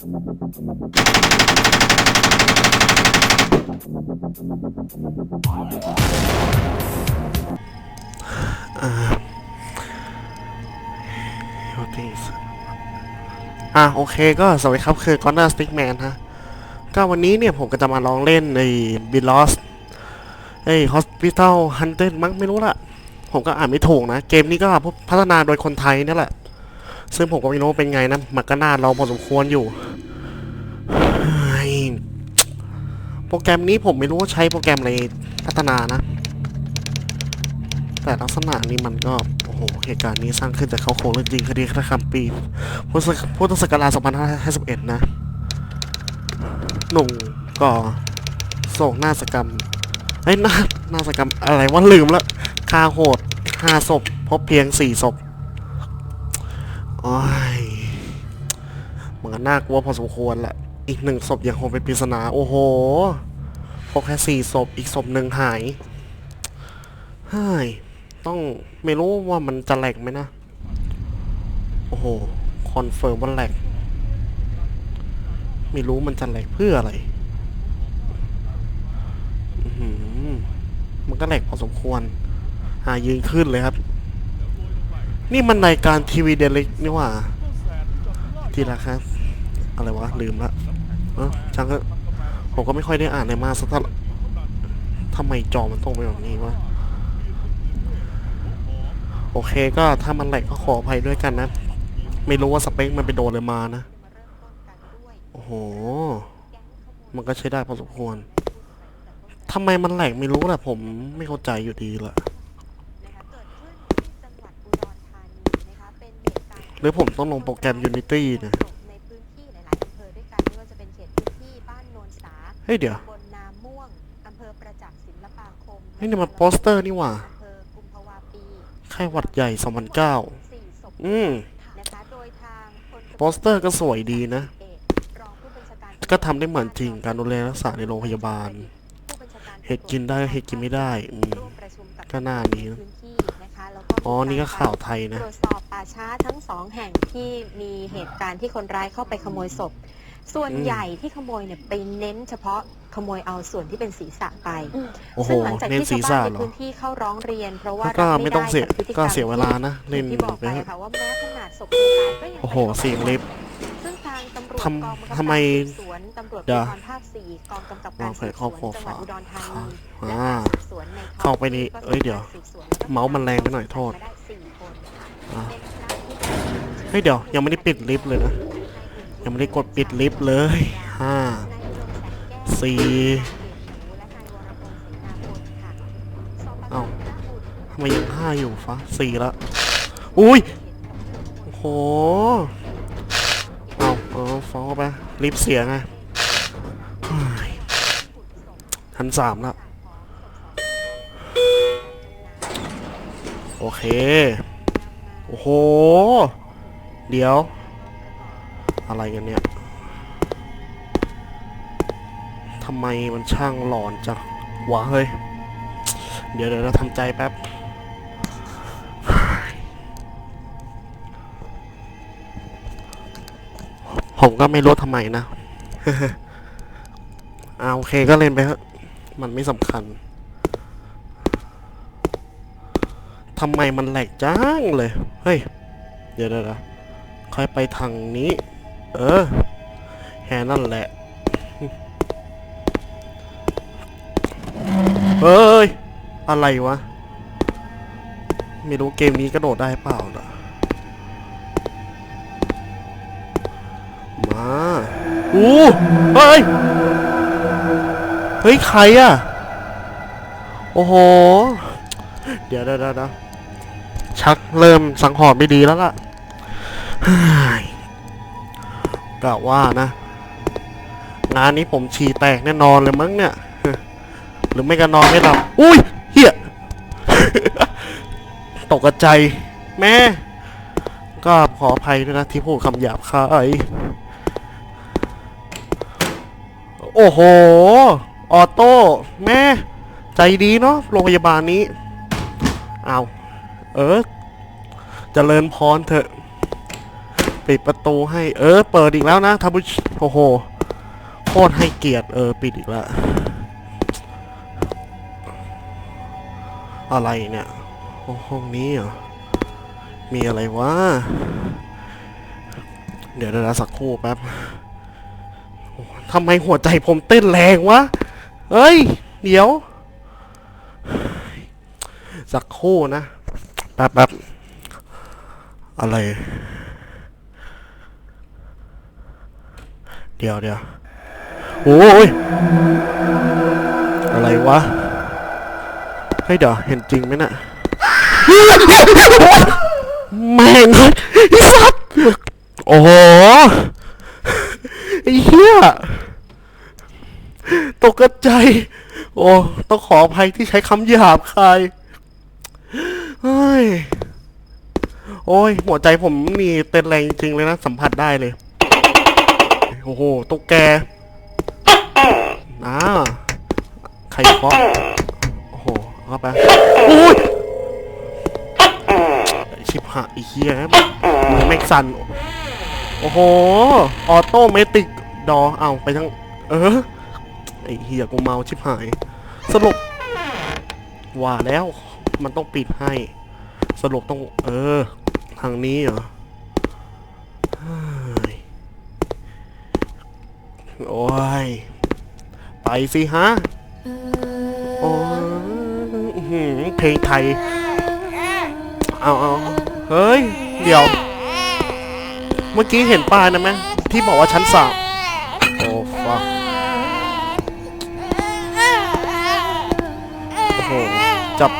อ่าโอเคอะโอเคก็สวัสดีครับคือ Connor Stickman ฮะ ก็วันนี้เนี่ยผมก็จะมาลองเล่นใน b i l o s ไอ้ Hospital Hunted มั้งไม่รู้ละผมก็อ่านไม่ถูกนะ เกมนี้ก็พัฒนาโดยคนไทยนี่แหละ ซึ่งผมก็ไม่รู้เป็นไงนะมันก็น่าเราพอสมควรอยู่โปรแกรมนี้ผมไม่รู้ว่าใช้โปรแกรมอะไรพัฒนานะ แต่ลักษณะนี้มันก็ โอ้โห เหตุการณ์นี้สร้างขึ้นจากเขาโคงเรื่องจริงคดีฆาตกรรมปีพุทธศักพุทธศักราช2551 นะ หนุ่มก่อโศกนาฏกรรมเฮ้นานาฏกรรมอะไรวะลืมละฆ่าโหดห้าศพ พบเพียงสี่ศพ โอ้ยมันก็น่ากลัวพอสมควรแหละ อีกหนึ่งศพยังคงเป็นปริศนา โอ้โหพบแค่สี่ศพ อีกศพหนึ่งหายเฮ้ยต้องไม่รู้ว่ามันจะแหลกไหมนะ โอ้โห คอนเฟิร์มว่าแหลก ไม่รู้มันจะแหลกเพื่ออะไรมันก็แหลกพอสมควร หายืนขึ้นเลยครับ นี่มันรายการทีวีเดลิกนี่หว่า ทีละครับ อะไรวะ ลืมละเออจังก็ผมก็ไม่ค่อยได้อ่านในมาสักเท่าทำไมจอมันตรงไปแบบนี้วะ โอเคก็ถ้ามันแหลกก็ขออภัยด้วยกันนะ ไม่รู้ว่าสเปคมันไปโดนเลยมานะ โอ้โห มันก็ใช้ได้พอสมควรทำไมมันแหลกไม่รู้แหละผมไม่เข้าใจอยู่ดีละนะคะเกิดขึ้นที่จังหวัดอุดรธานีนะคะเป็นเหตุการณ์หรือผมต้องลงโปรแกรม Unity เนี่ยในพื้นที่หลายๆอำเภอด้วยกันไม่ว่าจะเป็นเขตพื้นที่บ้านโนนสาเฮ้ยเดี๋ยว ตำบลนาม่วงอำเภอประจักษ์ศิลปาคมเฮ้ยนี่มันโปสเตอร์นี่หว่า อำเภอกุมภาวาปีไข้หวัดใหญ่2009 สี่ศพอืม นะคะโดยทางพลตำรวจโปสเตอร์ก็สวยดีนะ เอกรองผู้บัญชาการก็ทำได้เหมือนจริงการดูแลรักษาในโรงพยาบาลผู้บัญชาการเห็ดกินได้เห็ดกินไม่ได้อืมร่วมประชุมกับก็น่าดีนะ พื้นที่ อ๋อ นี่ก็ข่าวไทยตนะรวจสอบป่าช้าทั้งสองแห่งที่มีเหตุการณ์ที่คนร้ายเข้าไปขโมยศพ ส่วนอืม ใหญ่ที่ขโมยเนี่ยไปเน้นเฉพาะขโมยเอาส่วนที่เป็นศีรษะไป โอ้โหซึ่งหลังจากเน้นที่ศีชารวษะบ้านในเหรอพื้นที่เข้าร้องเรียน เพราะว่าแล้วก็รับไม่ต้องเสียด้กับพฤติรรมก็เสียเวลานะเล่นที่บอกไปไปเถอะค่ะว่าแม้ขนาดศพคนตายก็ยังโอ้โห ไปขโมเสียงลิฟต์ซึ่งทางตำรวจทำกองบังคับทำไมการสืบสวนตำรวจเดี๋ภูยวธรภาคสี่กองกำกับวาการงแผสืนบคสรอวบครัวนจังหวัดอุดรธานีอ่าและการสืบสวนในท้องเข้าไปนี่ที่ก็เอ้ยเดี๋ยวสืบสวนแล้วก็เมาส์มันแรงไปหน่อยโทษ มาได้สี่คนอะเป็นคณะที่เฮ้ยเดี๋ยวยังไม่ได้ปิดลิฟต์เลยนะ ยังไม่ได้กดปิดลิฟต์เลยห้าสี่เอ้าทำไมยังห้าอยู่ฟ้าสี่ละอุ้ยโอ้โหเอาเอาฟ้องไปลิฟเสียไงเฮ้ยชั้นสามแล้ว โอเค โอ้โห เดี๋ยว อะไรกันเนี่ยทำไมมันช่างหลอนจังวะเฮ้ย เดี๋ยวเดี๋ยวเราทำใจแป๊บ ก็ไม่รู้ทำไมนะเอาโอเคก็เล่นไปเถอะมันไม่สำคัญทำไมมันแหลกจังเลย เฮ้ย เดี๋ยวเดี๋ยวค่อยไปทางนี้ เออแค่นั่นแหละ เฮ้ย อะไรวะ ไม่รู้เกมนี้กระโดดได้เปล่านะ อู้เฮ้ย เฮ้ย ใครอะโอ้โห เดี๋ยวเดี๋ยวเดี๋ยวเดี๋ยวชักเริ่มสังหรณ์ไม่ดีแล้วล่ะกะว่านะ งานนี้ผมฉี่แตกแน่นอนเลยมั้งเนี่ย หรือไม่ก็นอนไม่หลับ อุ้ยเฮียตกใจ แม่ ก็ขออภัยด้วยนะที่พูดคำหยาบคาย โอ้โห ออโต้ แม่ ใจดีเนาะ โรงพยาบาลนี้ เอาเออจเจริญพรเถอะ ปิดประตูให้ เออ เปิดอีกแล้วนะท่านผู้ชโอ้โห โคตรให้เกียรติ เออ ปิดอีกแล้ว อะไรเนี่ยโอ้ห้องนี้เหรอ มีอะไรวะ เดี๋ยวเดี๋ยวนะสักครู่แป๊บ ทำไมหัวใจผมเต้นแรงวะเฮ้ย เดี๋ยว สักครู่นะ แป๊บแป๊บอะไร เดี๋ยวเดี๋ยวโอ้ย อะไรวะ เฮ้ยเดี๋ยว เห็นจริงไหมน่ะแม่งไอ้สัตว์โอ้โห อ้เหี้ยตกใจ โอ้ต้องขออภัยที่ใช้คำหยาบคายเฮ้ยโอ้ย หัวใจผมนี่เต้นแรงจริงๆเลยนะ สัมผัสได้เลย โอ้โหตุ๊กแกน้าใครเคาะโอ้โหเข้าไปโอ้ยชิบหายไอ้เฮียมือแม็กซัน โอ้โห ออโตเมติกดอเอาไปทั้ง เออ ไอเฮียกูเมาชิบหาย สรุป ว่าแล้ว มันต้องปิดให้ สรุปต้อง เออ ทางนี้เหรอ โอ้ย ไปสิฮะ โอ้ยอื้อหือเพลงไทย เอาเอาเฮ้ย เดี๋ยว มื่อกี้เห็นป้ายนะไหมที่บอกว่าชั้นสามโอ้ฟักโอ้โหจับ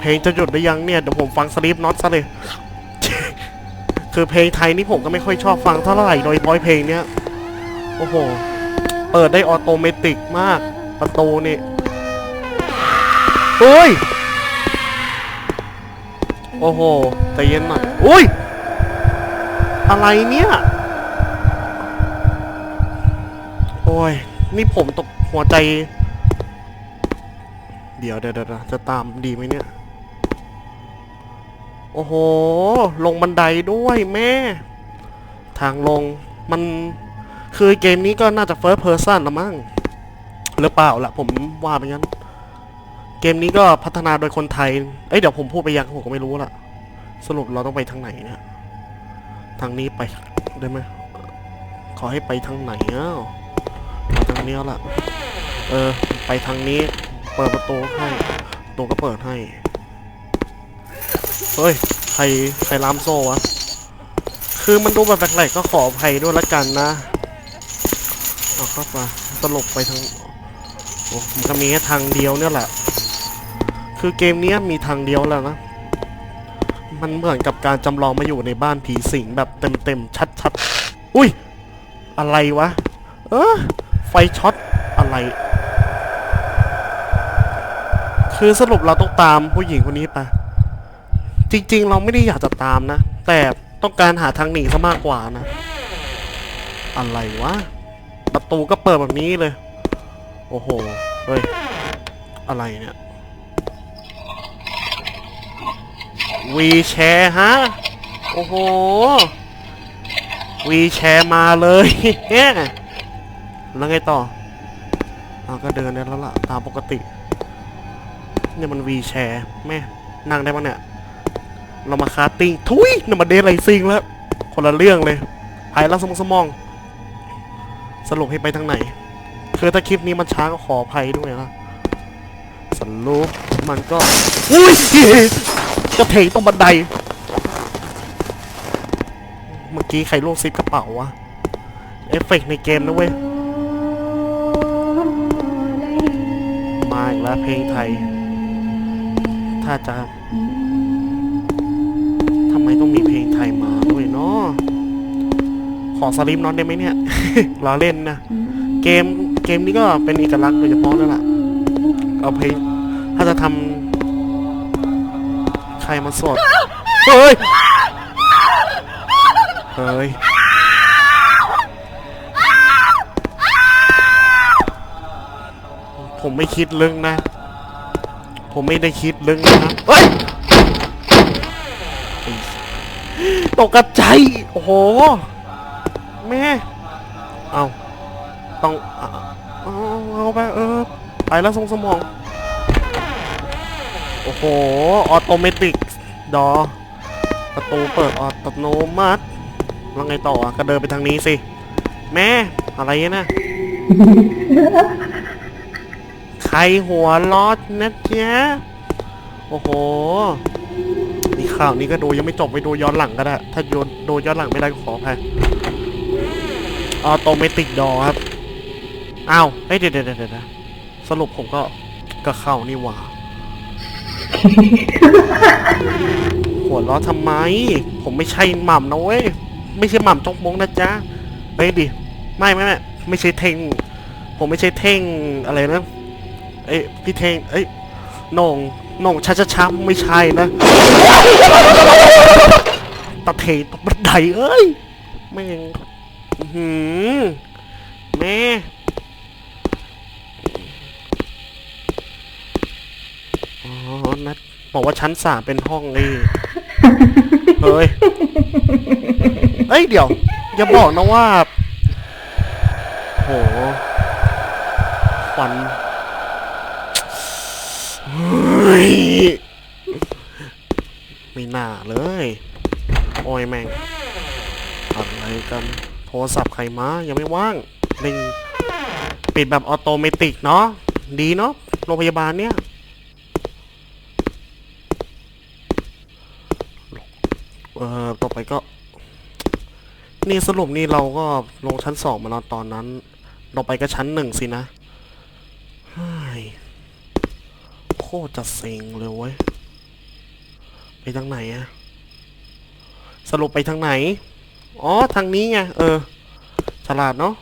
เพลงจะหยุดได้ยังเนี่ยเดี๋ยวผมฟังสลีปน็อตซะเลย คือเพลงไทยนี่ผมก็ไม่ค่อยชอบฟังเท่าไหร่โดยเฉพาะเพลงเนี้ยโอ้โห เปิดได้ออโตเมติกมาก ประตูนี่เฮ้ย โอ้โหใจเย็นหน่อยอุ้ย อะไรเนี่ย โอ้ย นี่ผมตกหัวใจ เดี๋ยวเดี๋ยวเดี๋ยวจะตามดีไหมเนี่ย โอ้โห ลงบันไดด้วยแม่ ทางลงมันคือเกมนี้ก็น่าจะ first person ละมั้งหรือเปล่าล่ะ ผมว่าไปงั้น เกมนี้ก็พัฒนาโดยคนไทย เอ้ยเดี๋ยวผมพูดไปยังผมก็ไม่รู้ละสรุปเราต้องไปทางไหนเนี่ย ทางนี้ไปได้ไหมขอให้ไปทางไหนอ้าวมาทางนี้แล้วล่ะเออ ไปทางนี้ เปิดประตูให้ประตูก็เปิดให้ เฮ้ย ใคร ใครล้ามโซ่วะ คือมันดูแบบแปลกๆก็ขออภัยด้วยละกันนะเอาเข้าไปตลบไปทางโอ้มันก็มีแค่ทางเดียวเนี่ยแหละ คือเกมนี้มีทางเดียวแล้วนะ มันเหมือนกับการจำลองมาอยู่ในบ้านผีสิงแบบเต็มๆชัดๆ อุ้ย อะไรวะ เออไฟช็อตอะไร คือสรุปเราต้องตามผู้หญิงคนนี้ไปจริง ๆ เราไม่ได้อยากจะตามนะ แต่ต้องการหาทางหนีซะมากกว่านะ อะไรวะ ประตูก็เปิดแบบนี้เลย โอ้โห เฮ้ย อะไรเนี่ย วีแชร์ฮะ โอ้โห วีแชร์มาเลยแล้วไงต่ออาก็เดินได้แล้วล่ะ ตามปกติ เนี่ยมันวีแชร์แม่นั่งได้ปะเนี่ย เรามาคาติ้งทุยนี่มาเดนไรซิงแล้ว คนละเรื่องเลยหายแล้วสมองสมอง สรุปให้ไปทางไหน คือถ้าคลิปนี้มันช้าก็ขออภัยด้วยนะสรุปมันก็ อุ้ย จะเทตรงบันได เมื่อกี้ใครลวงซิปกระเป๋าวะ เอฟเฟกต์ในเกมนะเว้ย มาอีกแล้วเพลงไทย ถ้าจะทำไมต้องมีเพลงไทยมาด้วยเนาะขอสลิปนอตได้ไหมเนี่ย ล้อเล่นนะ เกมเกมนี้ก็เป็นเอกลักษณ์โดยเฉพาะแล้วล่ะ เอาเพลงถ้าจะทำ ครมาสด เฮ้ย เฮ้ย ผมไม่คิดลึกนะ ผมไม่ได้คิดลึกนะเฮ้ย ตกกระใจายโอ้โห แม่ เอาต้องเอาเอาเอาไปเออ ไปแล้วทรงสมองโอ้โห ออโตเมติกดอ ประตูเปิดอัตโนมัติแล้วไงต่ออะก็เดินไปทางนี้สิ แม่ อะไรเนี่ยใครหัวลอดนะจ๊ะโอ้โห นี่ข่าวนี้ก็ดูยังไม่จบไปดูย้อนหลังก็ได้ ถ้าโยนดูย้อนหลังไม่ได้ก็ขออภัยออโตเมติกดอครับ อ้าวเฮ้ยเดี๋ยวเดี๋ยวเดี๋ยวเดี๋ยวสรุปผมก็ก็เข้านี่หว่า หัวเราะทำไม ผมไม่ใช่หม่ำนะเว้ย ไม่ใช่หม่ำจกมงนะจ๊ะเฮ้ยดิ ไม่ไม่ไม่ไม่ใช่เทงผมไม่ใช่เท่งอะไรนะ เอ้ยพี่เท่ง เอ้ยนงนงช้าช้าไม่ใช่นะ ตะเทตกบันไดเอ้ยแม่งอื้อหือแม่อ๋อ นัดบอกว่าชั้นสามเป็นห้องไอ้เฮ้ย เอ้ยเดี๋ยว อย่าบอกนะว่า โหควันเฮ้ยไม่น่าเลย โอ้ยแม่งอะไรกัน โทรศัพท์ใครมา ยังไม่ว่างเล่งปิดแบบออโตเมติกเนาะ ดีเนาะ โรงพยาบาลเนี่ย เออต่อไปก็ นี่สรุปนี่เราก็ลงชั้นสองมาแล้วตอนนั้นเราไปก็ชั้นหนึ่งสินะฮ้ยโคตรจะเซ็งเลยเว้ย ไปทางไหนอะสรุปไปทางไหน อ๋อ ทางนี้ไง เออ ฉลาดเนาะ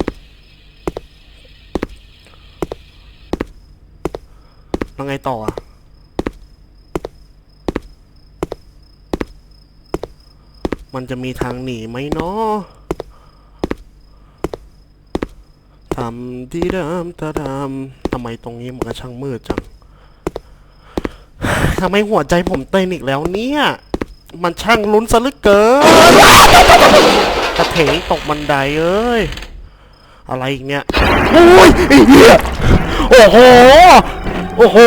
แล้วไงต่ออะ มันจะมีทางหนีไหมเนาะทำที่ดิมตะดำทำไมตรงนี้มันก็ช่างมืดจังทำไมหัวใจผมเต้นอีกแล้วเนี่ย มันช่างลุ้นซะเหลือเกินกระเถงตกบันไดเอ้ย อะไรอีกเนี่ยโอ้ยไอ้เหี้ยโอ้โห โอ้โห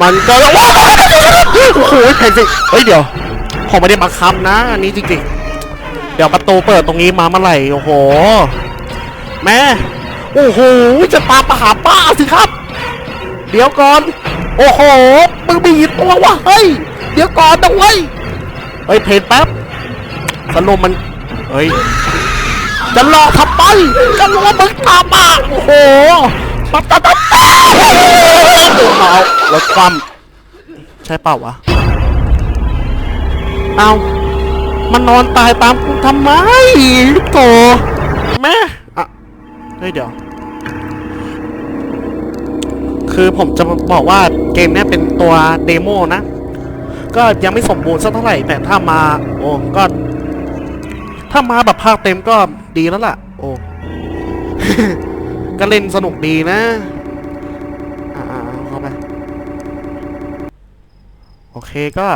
มันก็โอ้โหแข่งสิเฮ้ยเดี๋ยว ผมไม่ได้บังคับนะ อันนี้จริงๆ เดี๋ยวประตูเปิดตรงนี้มาเมื่อไหร่ โอ้โห แม่ โอ้โห จะตามมาหาป้าสิครับ เดี๋ยวก่อน โอ้โห มึงมีกี่ตัววะ เฮ้ย เดี๋ยวก่อนนะเว้ยเฮ้ย เพจแป๊บสรุปมัน เฮ้ย จะรอทำไมจะรู้ว่ามึงตามมา โอ้โหปั๊บปั๊บปั๊บปั๊บเอารถความใช่เปล่าวะ เอามันนอนตายตามกูทำไมโถแม่อะเฮ้ยเดี๋ยว คือผมจะบอกว่าเกมเนี้ยเป็นตัวเดโมนะ ก็ยังไม่สมบูรณ์สักเท่าไหร่ แต่ถ้ามาโอ้ก็ ถ้ามาแบบภาคเต็มก็ดีแล้วล่ะ โอ้ก็เล่นสนุกดีนะอ่าๆเข้าไปโอเคก็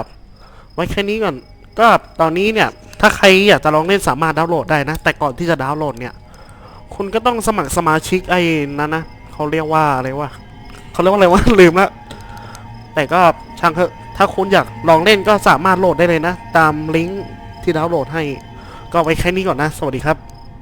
ไว้แค่นี้ก่อน ก็ตอนนี้เนี่ย ถ้าใครอยากจะลองเล่นสามารถดาวน์โหลดได้นะ แต่ก่อนที่จะดาวน์โหลดเนี่ย คุณก็ต้องสมัครสมาชิกไอ้นั้นนะเขาเรียกว่าอะไรวะเขาเรียกว่าอะไรวะ ลืมละแต่ก็ช่างเถอะถ้าคุณอยากลองเล่นก็สามารถโหลดได้เลยนะ ตามลิงก์ที่ดาวน์โหลดให้ ก็ไว้แค่นี้ก่อนนะ สวัสดีครับ